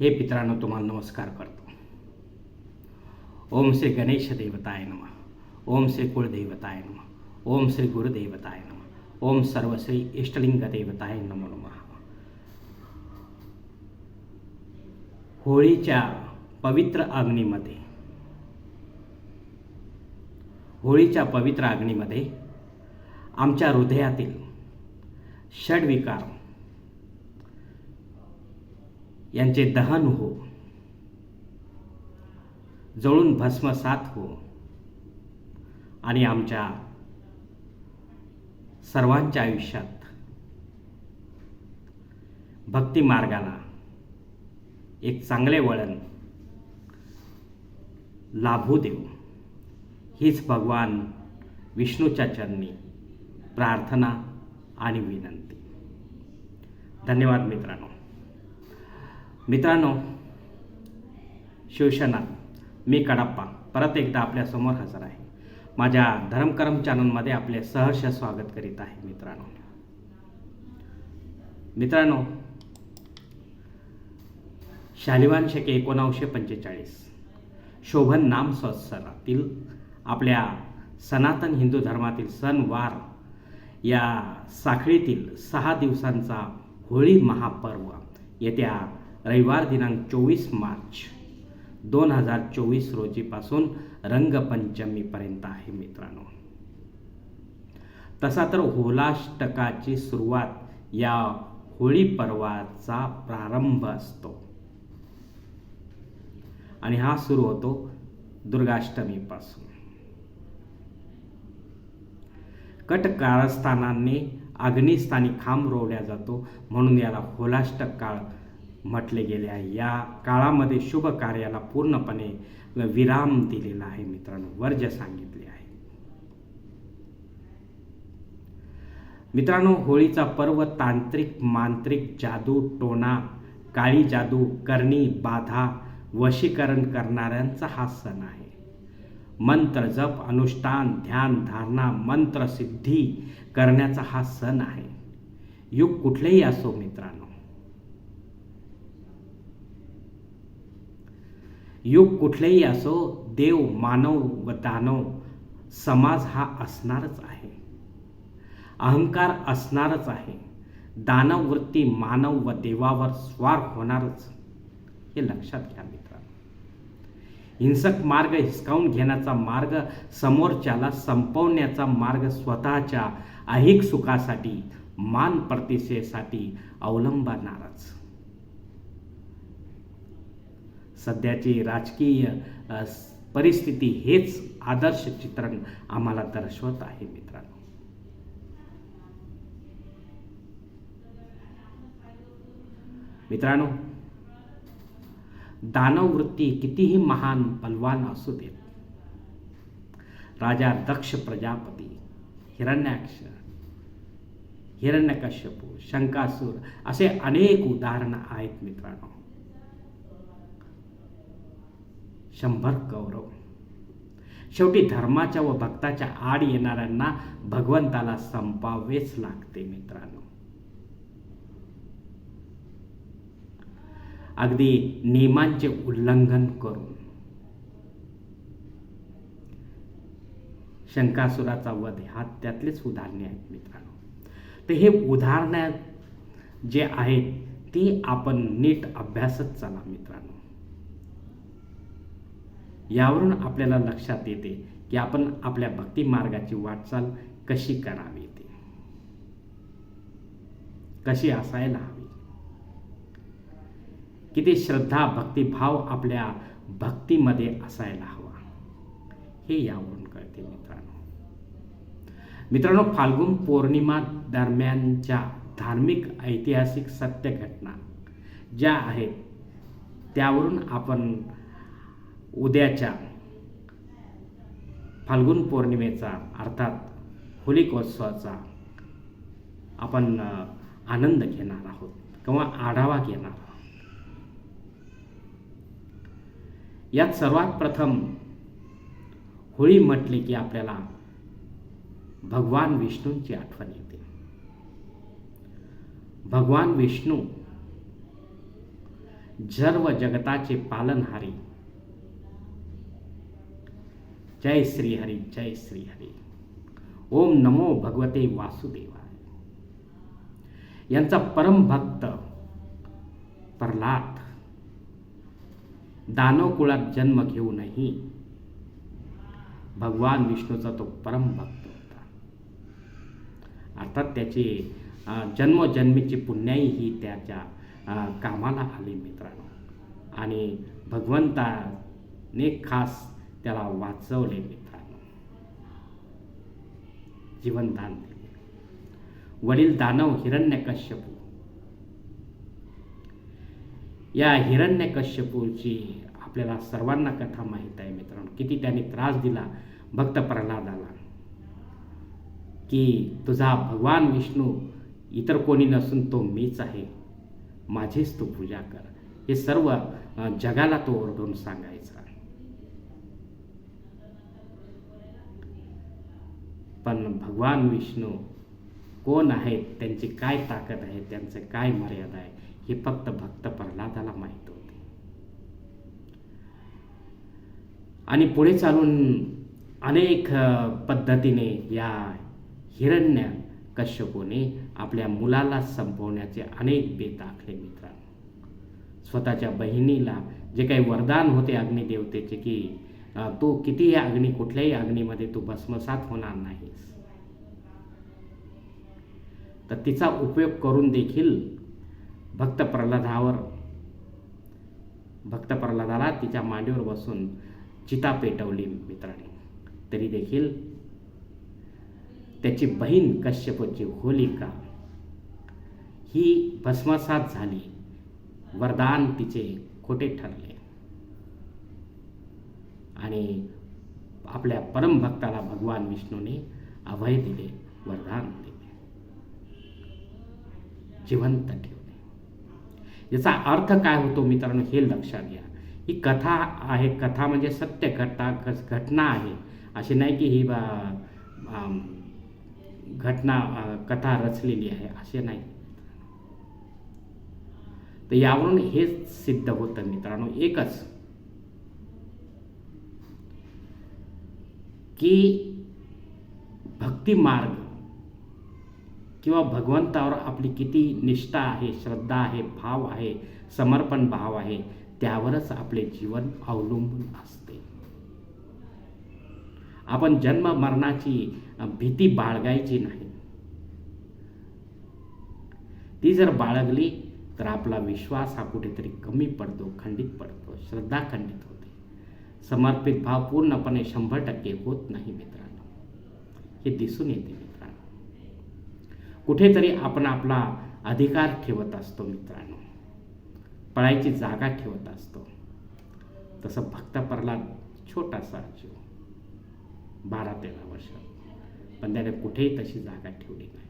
हे पित्रांनो तुम्हाला नमस्कार करतो. ओम श्री गणेश देवताय नम. ओम श्री कुळदेवताय नम. ओम श्री गुरुदेवताय नम. ओम सर्व श्री इष्टलिंग देवताय नमो नमः. होळीच्या पवित्र अग्नीमध्ये होळीच्या पवित्र अग्नीमध्ये आमच्या हृदयातील षडविकार यांचे दहन हो. जळून भस्मसात हो. आणि आमच्या सर्वांच्या आयुष्यात भक्ती मार्गाला एक चांगले वळण लाभू देऊ हीच भगवान विष्णूच्या चरणी प्रार्थना आणि विनंती. धन्यवाद मित्रांनो. मित्रांनो शिवसेना मी कडाप्पा परत एकदा आपल्यासमोर हजर आहे. माझ्या धर्मकर्म चॅनलमध्ये आपले सहर्ष स्वागत करीत आहे मित्रांनो. मित्रांनो शालिवान शके एकोणावीसशे पंचेचाळीस. शोभन नाम संवत्सरातील आपल्या सनातन हिंदू धर्मातील सणवार या साखळीतील सहा दिवसांचा होळी महापर्व येत्या रविवार दिनांक चोवीस मार्च दोन हजार चोवीस रोजीपासून रंगपंचमीपर्यंत आहे मित्रांनो. तसा तर होलाष्टकाची सुरुवात या होळी पर्वाचा प्रारंभ असतो. आणि हा सुरू होतो दुर्गाष्टमीपासून. कट कारस्थानांनी अग्निस्थानी खांब रोवल्या जातो म्हणून याला होलाष्टक काळ म्हटले गेले आहे. या काळामध्ये शुभ कार्याला पूर्णपणे विराम दिलेला आहे मित्रांनो. वर्ज सांगितले आहे. मित्रांनो होळीचा पर्व तांत्रिक मांत्रिक जादू टोना काळी जादू करणी बाधा वशीकरण करणाऱ्यांचा हा सण आहे. मंत्र जप अनुष्ठान ध्यान धारणा मंत्र सिद्धी करण्याचा हा सण आहे. युग कुठलेही असो मित्रांनो युग कुठलेही असो देव मानव व दानव समाज हा असणारच आहे. अहंकार असणारच आहे. दानव वृत्ती मानव व देवावर स्वार होणारच हे लक्षात घ्या मित्रांनो. हिंसक मार्ग हिसकावून घेण्याचा मार्ग समोरच्याला संपवण्याचा मार्ग स्वतःच्या ऐहिक सुखासाठी मान प्रतिष्ठेसाठी अवलंबणारच. सध्याची राजकीय परिस्थिती हेच आदर्श चित्रण आम्हाला दर्शवत आहे मित्रांनो. मित्रांनो दानव वृत्ती कितीही महान बलवान असू देत राजा दक्ष प्रजापती हिरण्याक्ष हिरण्यकश्यपू शंकासूर असे अनेक उदाहरणं आहेत मित्रांनो. शंभर कौरव शेवटी धर्माच्या व भक्ताच्या आड येणाऱ्यांना भगवंताला संपावेच लागते मित्रांनो. अगदी नियमांचे उल्लंघन करून. शंकासुराचा वध हा त्यातलेच उदाहरणे आहेत मित्रांनो. तर हे उदाहरणं जे आहेत ती आपण नीट अभ्यासत चला मित्रांनो. यावरून आपल्याला लक्षात येते की आपण आपल्या भक्ती मार्गाची वाटचाल कशी करावी ती. कशी असायला हवी. किती श्रद्धा भक्तिभाव आपल्या भक्तीमध्ये असायला हवा. हे यावरून कळते मित्रांनो. मित्रांनो फाल्गुन पौर्णिमा दरम्यानच्या धार्मिक ऐतिहासिक सत्य घटना ज्या आहेत त्यावरून आपण उद्याच्या फाल्गुन पौर्णिमेचा अर्थात होलिकोत्सवाचा आपण आनंद घेणार आहोत किंवा आढावा घेणार आहोत. यात सर्वात प्रथम होळी म्हटले की आपल्याला भगवान विष्णूंची आठवण येते. भगवान विष्णू सर्व जगताचे पालनहारी जय श्री हरी जय श्री हरी। ओम नमो भगवते वासुदेवाय। यांचा परम भक्त प्रल्हाद दानव कुळात जन्म घेऊनही भगवान विष्णूचा तो परम भक्त होता. अर्थात त्याची जन्मजन्मीची पुण्याई ही त्याच्या कामाला आली मित्रांनो. आणि भगवंताने खास त्याला वाचवले मित्रांनो जीवनदान दिले. वडील दानव हिरण्यकश्यपू. या हिरण्यकश्यपूची आपल्याला सर्वांना कथा माहीत आहे मित्रांनो. किती त्याने त्रास दिला भक्त प्रल्हादाला की तुझा भगवान विष्णू इतर कोणी नसून तो मीच आहे. माझीच तू पूजा कर. हे सर्व जगाला तो ओरडून सांगायचा. पण भगवान विष्णू कोण आहेत त्यांची काय ताकद आहे त्यांचं काय मर्यादा आहे हे फक्त भक्त प्रल्हादाला माहीत होते. आणि पुढे चालून अनेक पद्धतीने या हिरण्य कश्यपोने आपल्या मुलाला संपवण्याचे अनेक बेत आखले मित्रांनो. स्वतःच्या बहिणीला जे काही वरदान होते अग्निदेवतेचे की तू कितीही अग्नी कुठल्याही अग्नीमध्ये तू भस्मसात होणार नाहीस तर तिचा उपयोग करून देखील भक्त प्रल्हादावर भक्त प्रल्हादाला तिच्या मांडीवर बसून चिता पेटवली मित्रांनी. तरी देखील त्याची बहीण कश्यपची होलिका ही भस्मसात झाली वरदान तिचे खोटे ठरले. आणि आपल्या परमभक्ताला भगवान विष्णूने अभय दिले वरदान दिले. जिवंत ठेवले. याचा अर्थ काय होतो मित्रांनो हे लक्षात घ्या. ही कथा आहे कथा म्हणजे सत्य घटना घटना आहे. अशी नाही की ही बा- घटना कथा रचलेली आहे असे नाही. तर यावरून हेच सिद्ध होतं मित्रांनो एकच की भक्ती मार्ग किंवा भगवंतावर आपली किती निष्ठा आहे श्रद्धा आहे भाव आहे समर्पण भाव आहे त्यावरच आपले जीवन अवलंबून असते. आपण जन्म मरणाची भीती बाळगायची नाही. ती जर बाळगली तर आपला विश्वास हा कुठेतरी कमी पडतो खंडित पडतो श्रद्धा खंडित होतो समर्पित भाव पूर्णपणे शंभर टक्के होत नाही मित्रांनो. हे दिसून येते मित्रांनो. कुठेतरी आपण आपला अधिकार ठेवत असतो मित्रांनो. पळायची जागा ठेवत असतो. तसं भक्त प्रल्हाद छोटासा जीव. बारा तेरा वर्ष. पण त्याने कुठेही तशी जागा ठेवली नाही.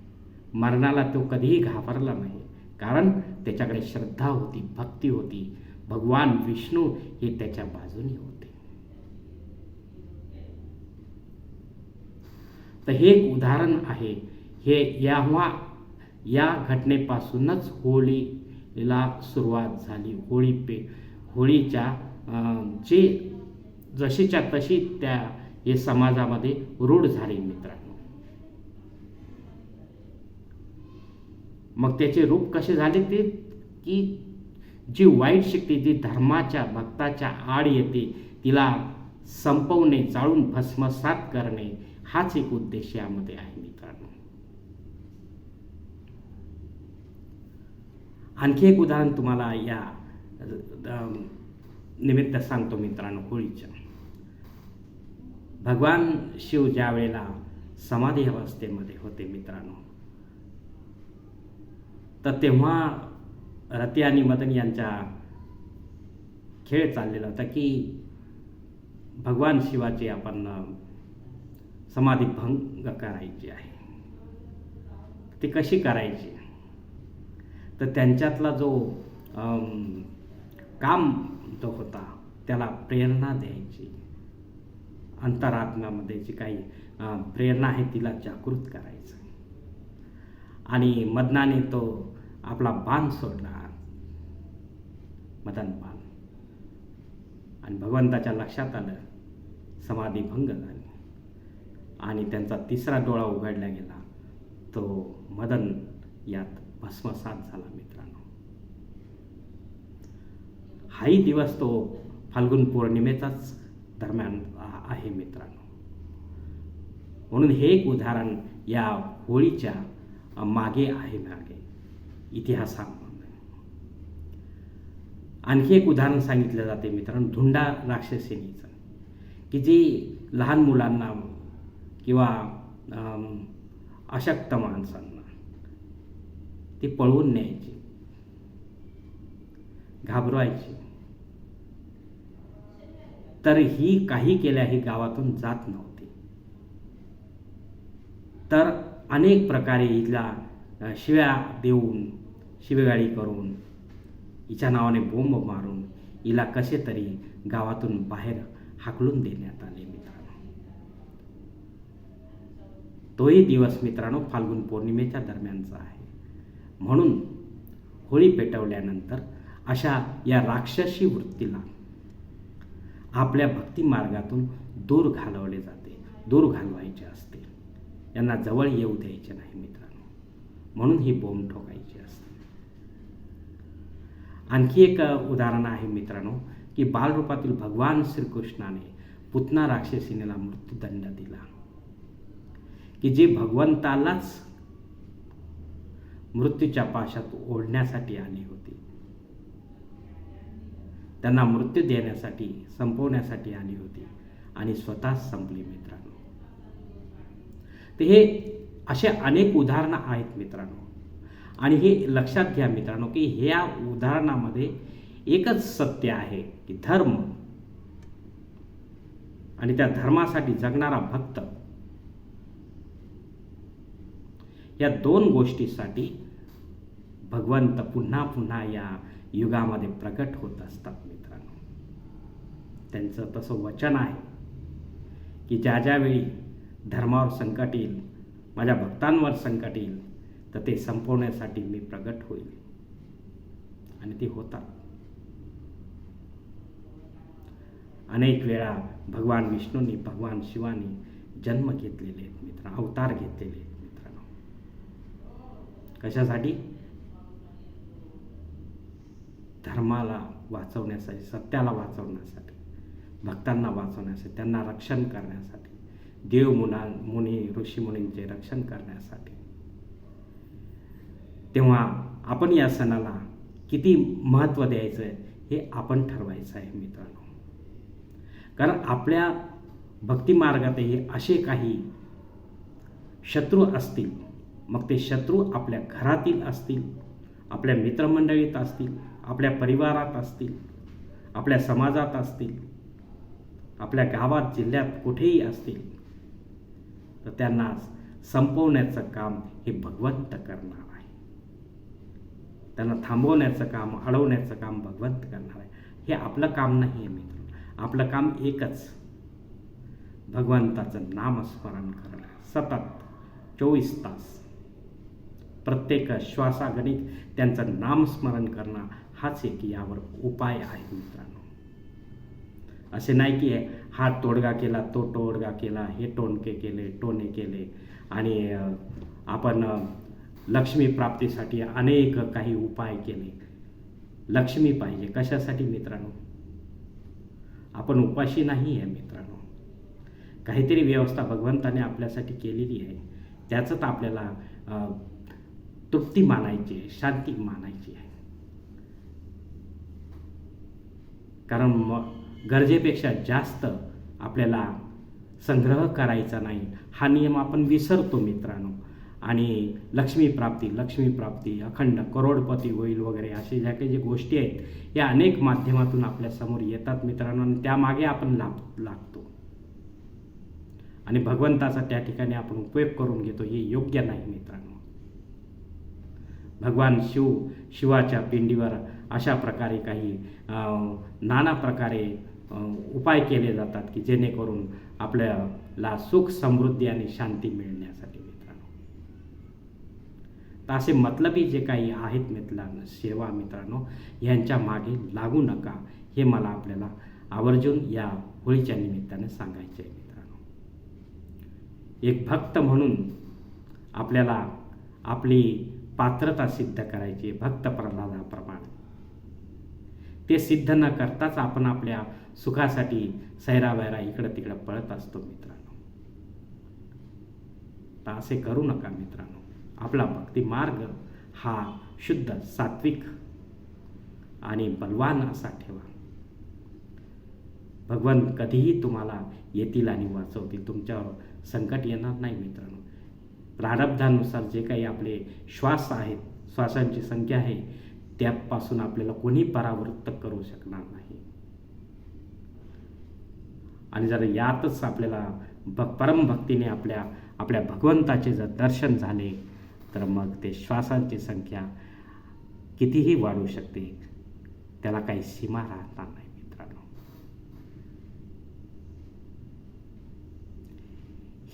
मरणाला तो कधीही घाबरला नाही. कारण त्याच्याकडे श्रद्धा होती भक्ती होती. भगवान विष्णू हे त्याच्या बाजूने होते. तर हे एक उदाहरण आहे. हे याव्हा या घटनेपासूनच होळीला सुरुवात झाली. होळी पे होळीच्या जे जशीच्या तशी त्या हे समाजामध्ये रूढ झाली मित्रांनो. मग त्याचे रूप कसे झाले ते की जी वाईट शक्ती जी धर्माच्या भक्ताच्या आड येते तिला संपवणे जाळून भस्मसात करणे हाच एक उद्देश यामध्ये आहे मित्रांनो. आणखी एक उदाहरण तुम्हाला या निमित्त सांगतो मित्रांनो होळीच्या भगवान शिव ज्या वेळेला समाधी अवस्थेमध्ये होते मित्रांनो तर तेव्हा रती आणि मदन यांचा खेळ चाललेला होता की भगवान शिवाची आपण समाधी भंग करायची आहे. ती कशी करायची? तर त्यांच्यातला जो काम जो होता त्याला प्रेरणा द्यायची. अंतरात्म्यामध्ये जी काही प्रेरणा आहे तिला जागृत करायचं. आणि मदनाने तो आपला बाण सोडला. बाण. आणि भगवंताच्या लक्षात आलं समाधी भंग झाली. आणि त्यांचा तिसरा डोळा उघडला गेला. तो मदन यात भस्मसात झाला मित्रांनो. हाही दिवस तो फाल्गुन पौर्णिमेचाच दरम्यान आहे मित्रांनो. म्हणून हे एक उदाहरण या होळीच्या मागे आहे मागे. इतिहासामध्ये आणखी एक उदाहरण सांगितलं जाते मित्रांनो धुंडा राक्षसेनीचं की जी लहान मुलांना किंवा अशक्त माणसांना ती पळवून न्यायची घाबरवायची. तर ही काही केल्याही गावातून जात नव्हती. तर अनेक प्रकारे हिला शिव्या देऊन शिवेगाळी करून हिच्या नावाने बोंब मारून हिला कसे तरी गावातून बाहेर हाकलून देण्यात आले मित्रांनो. तोही दिवस मित्रांनो फाल्गुन पौर्णिमेच्या दरम्यानचा आहे. म्हणून होळी पेटवल्यानंतर अशा या राक्षसी वृत्तीला आपल्या भक्ती मार्गातून दूर घालवले जाते दूर घालवायचे असते. यांना जवळ येऊ द्यायचे नाही मित्रांनो. म्हणून ही बोंब ठोकायची असते. आणखी एक उदाहरण आहे मित्रांनो की बालरूपातील भगवान श्रीकृष्णाने पुतना राक्षसीनेला मृत्यूदंड दिला. की जे भगवंतालाच मृत्यूच्या पाशात ओढण्यासाठी आली होती. त्यांना मृत्यू देण्यासाठी संपवण्यासाठी आली होती आणि स्वतः संपली मित्रांनो. तर हे असे अनेक उदाहरणं आहेत मित्रांनो. आणि हे लक्षात घ्या मित्रांनो की ह्या उदाहरणामध्ये एकच सत्य आहे की धर्म. आणि त्या धर्मासाठी जगणारा भक्त या दोन गोष्टीसाठी भगवंत पुन्हा पुन्हा या युगामध्ये प्रकट होत असतात मित्रांनो. त्यांचं तसं वचन आहे की ज्या ज्यावेळी धर्मावर संकट येईल माझ्या भक्तांवर संकट येईल तर ते संपवण्यासाठी मी प्रगट होईल. आणि ते होतात. अनेक वेळा भगवान विष्णूंनी भगवान शिवानी जन्म घेतलेले आहेत मित्र अवतार घेतलेले आहेत. कशासाठी? धर्माला वाचवण्यासाठी सत्याला वाचवण्यासाठी भक्तांना वाचवण्यासाठी त्यांना रक्षण करण्यासाठी देव मुना मुनी ऋषीमुनींचे रक्षण करण्यासाठी. तेव्हा आपण या सणाला किती महत्त्व द्यायचं आहे हे आपण ठरवायचं आहे मित्रांनो. कारण आपल्या भक्तिमार्गातही असे काही शत्रू असतील मग ते शत्रू आपल्या घरातील असतील आपल्या मित्रमंडळीत असतील आपल्या परिवारात असतील आपल्या समाजात असतील आपल्या गावात जिल्ह्यात कुठेही असतील तर त्यांना संपवण्याचं काम हे भगवंत करणार आहे. त्यांना थांबवण्याचं काम अडवण्याचं काम भगवंत करणार आहे. हे आपलं काम नाही आहे मित्र आपलं काम एकच. भगवंताचं नामस्मरण करणं. सतत चोवीस तास. प्रत्येक श्वासागणिक त्यांचं नामस्मरण करणं हाच एक यावर उपाय आहे मित्रांनो. असे नाही की हा तोडगा केला तो तोडगा केला हे टोणके केले टोने केले आणि आपण लक्ष्मी प्राप्तीसाठी अनेक काही उपाय केले. लक्ष्मी पाहिजे. कशासाठी मित्रांनो? आपण उपाशी नाही आहे मित्रांनो. काहीतरी व्यवस्था भगवंताने आपल्यासाठी केलेली आहे. त्याचंच आपल्याला तृप्ती मानायची आहे शांती मानायची आहे. कारण मग गरजेपेक्षा जास्त आपल्याला संग्रह करायचा नाही हा नियम आपण विसरतो मित्रांनो. आणि लक्ष्मीप्राप्ती लक्ष्मीप्राप्ती अखंड करोडपती होईल वगैरे असे ज्या काही ज्या गोष्टी आहेत या अनेक माध्यमातून आपल्यासमोर येतात मित्रांनो आणि त्यामागे आपण लाभ लागतो. आणि भगवंताचा त्या ठिकाणी आपण उपयोग करून घेतो हे योग्य नाही मित्रांनो. भगवान शिव शिवाच्या पिंडीवर अशा प्रकारे काही नाना प्रकारे उपाय केले जातात की जेणेकरून आपल्याला सुख समृद्धी आणि शांती मिळण्यासाठी मित्रांनो. तर असे मतलबी जे काही आहेत मित्रांनो सेवा मित्रांनो यांच्या मागे लागू नका हे मला आपल्याला आवर्जून या होळीच्या निमित्ताने सांगायचे आहे मित्रांनो. एक भक्त म्हणून आपल्याला आपली पात्रता सिद्ध करायची भक्त प्रल्हादाप्रमाणे. ते सिद्ध न करताच आपण आपल्या सुखासाठी सैरावैरा इकडं तिकडं पळत असतो मित्रांनो. तर असे करू नका मित्रांनो. आपला भक्ती मार्ग हा शुद्ध सात्विक आणि बलवान असा ठेवा. भगवान कधीही तुम्हाला येतील आणि वाचवतील. तुमच्यावर संकट येणार नाही मित्रांनो. प्रारब्धानुसार जे काही आपले श्वास आहेत श्वासांची संख्या आहे त्यापासून आपल्याला कोणी परावृत्त करू शकणार नाही. आणि जर यातच आपल्याला भ परमभक्तीने आपल्या आपल्या भगवंताचे जर दर्शन झाले तर मग ते श्वासांची संख्या कितीही वाढू शकते त्याला काही सीमा राहणार नाही मित्रांनो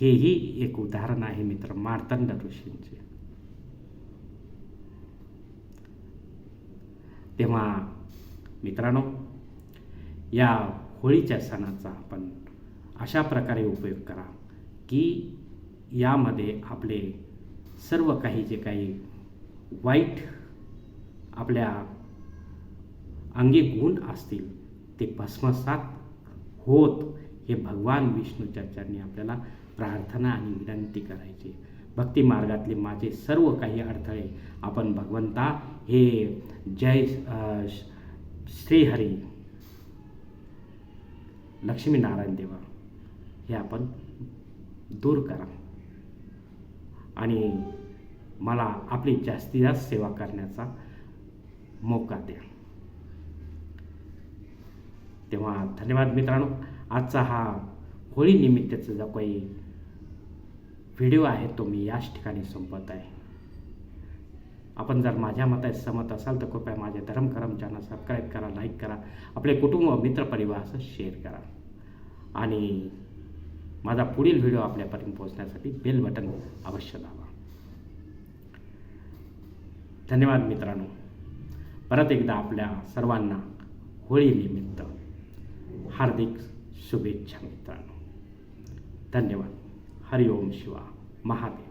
हेही एक उदाहरण आहे मित्र मार्तंड ऋषींचे. तेव्हा मित्रांनो या होळीच्या सणाचा आपण अशा प्रकारे उपयोग करा की यामध्ये आपले सर्व काही जे काही वाईट आपल्या अंगी गुण असतील ते भस्मसात होत हे भगवान विष्णूच्या चरणी आपल्याला प्रार्थना आणि विनंती करायची. भक्ती मार्गातले माझे सर्व काही अडथळे आपण भगवंता हे जय श्रीहरी लक्ष्मीनारायण देवा हे आपण दूर करा. आणि मला आपली जास्तीत जास्त सेवा करण्याचा मोका द्या. तेव्हा धन्यवाद मित्रांनो. आजचा हा होळीनिमित्ताचा जो काही व्हिडिओ आहे तो मी याच ठिकाणी संपत आहे. आपण जर माझ्या मतात सहमत असाल तर कृपया माझे धर्मकरम चॅनल सबस्क्राईब करा लाईक करा आपले कुटुंब मित्रपरिवारासह शेअर करा. आणि माझा पुढील व्हिडिओ आपल्यापर्यंत पोहोचण्यासाठी बेल बटन अवश्य दाबा. धन्यवाद मित्रांनो. परत एकदा आपल्या सर्वांना होळीनिमित्त हार्दिक शुभेच्छा मित्रांनो. धन्यवाद. हरिओम शिवा. महादेव.